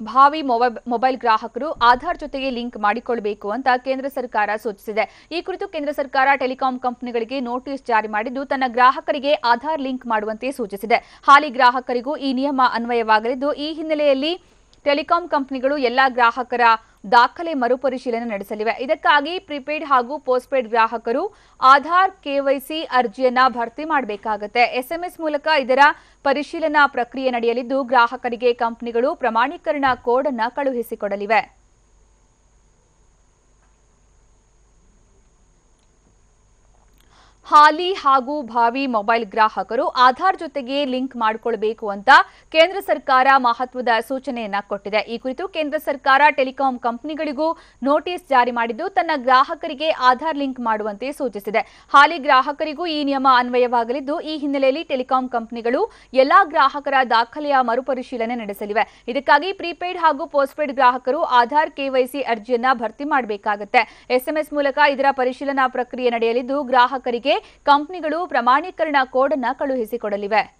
ಭಾವಿ ಮೊಬೈಲ್ ಗ್ರಾಹಕರು ಆಧಾರ್ ಜೊತೆಗೆ ಲಿಂಕ್ ಮಾಡಿಕೊಳ್ಳಬೇಕು ಅಂತ ಕೇಂದ್ರ ಸರ್ಕಾರ ಸೂಚಿಸಿದೆ. ಈ ಕುರಿತು ಕೇಂದ್ರ ಸರ್ಕಾರ ಟೆಲಿಕಾಂ ಕಂಪನಿಗಳಿಗೆ ನೋಟಿಸ್ ಜಾರಿ ಮಾಡಿದ್ದು, ತನ್ನ ಗ್ರಾಹಕರಿಗೆ ಆಧಾರ್ ಲಿಂಕ್ ಮಾಡುವಂತೆ ಸೂಚಿಸಿದೆ. ಹಾಲಿ ಗ್ರಾಹಕರಿಗೂ ಈ ನಿಯಮ ಅನ್ವಯವಾಗಲಿದ್ದು, ಈ ಹಿನ್ನೆಲೆಯಲ್ಲಿ ಟೆಲಿಕಾಂ ಕಂಪನಿಗಳು ಎಲ್ಲಾ ಗ್ರಾಹಕರ ದಾಖಲೆ ಮರುಪರಿಶೀಲನೆ ನಡೆಸಲಿವೆ. ಇದಕ್ಕಾಗಿ ಪ್ರಿಪೇಡ್ ಹಾಗೂ ಪೋಸ್ಟ್ಪೇಡ್ ಗ್ರಾಹಕರು ಆಧಾರ್ ಕೆವೈಸಿ ಅರ್ಜಿಯನ್ನ ಭರ್ತಿ ಮಾಡಬೇಕಾಗುತ್ತೆ. ಎಸ್ಎಂಎಸ್ ಮೂಲಕ ಇದರ ಪರಿಶೀಲನಾ ಪ್ರಕ್ರಿಯೆ ನಡೆಯಲಿದ್ದು, ಗ್ರಾಹಕರಿಗೆ ಕಂಪನಿಗಳು ಪ್ರಮಾಣೀಕರಣ ಕೋಡ್ ಅನ್ನು ಕಳುಹಿಸಿಕೊಡಲಿವೆ. ಹಾಲಿ ಹಾಗೂ ಭಾವಿ ಮೊಬೈಲ್ ಗ್ರಾಹಕರು ಆಧಾರ್ ಜೊತೆಗೆ ಲಿಂಕ್ ಮಾಡಿಕೊಳ್ಬೇಕು ಅಂತ ಕೇಂದ್ರ ಸರ್ಕಾರ ಮಹತ್ವದ ಸೂಚನೆಯನ್ನ ಕೊಟ್ಟಿದೆ. ಈ ಕುರಿತು ಕೇಂದ್ರ ಸರ್ಕಾರ ಟೆಲಿಕಾಂ ಕಂಪನಿಗಳಿಗೂ ನೋಟಿಸ್ ಜಾರಿ ಮಾಡಿದ್ದು, ತನ್ನ ಗ್ರಾಹಕರಿಗೆ ಆಧಾರ್ ಲಿಂಕ್ ಮಾಡುವಂತೆ ಸೂಚಿಸಿದೆ. ಹಾಲಿ ಗ್ರಾಹಕರಿಗೂ ಈ ನಿಯಮ ಅನ್ವಯವಾಗಲಿದ್ದು, ಈ ಹಿನ್ನೆಲೆಯಲ್ಲಿ ಟೆಲಿಕಾಂ ಕಂಪನಿಗಳು ಎಲ್ಲಾ ಗ್ರಾಹಕರ ದಾಖಲೆಯ ಮರುಪರಿಶೀಲನೆ ನಡೆಸಲಿವೆ. ಇದಕ್ಕಾಗಿ ಪ್ರೀಪೇಡ್ ಹಾಗೂ ಪೋಸ್ಟ್ಪೇಡ್ ಗ್ರಾಹಕರು ಆಧಾರ್ ಕೆವೈಸಿ ಅರ್ಜಿಯನ್ನ ಭರ್ತಿ ಮಾಡಬೇಕಾಗುತ್ತೆ. ಎಸ್ಎಂಎಸ್ ಮೂಲಕ ಇದರ ಪರಿಶೀಲನಾ ಪ್ರಕ್ರಿಯೆ ನಡೆಯಲಿದ್ದು, ಗ್ರಾಹಕರಿಗೆ ಕಂಪನಿಗಳು ಪ್ರಮಾಣೀಕರಣ ಕೋಡ್ ಅನ್ನು ಕಳುಹಿಸಿಕೊಡಲಿವೆ.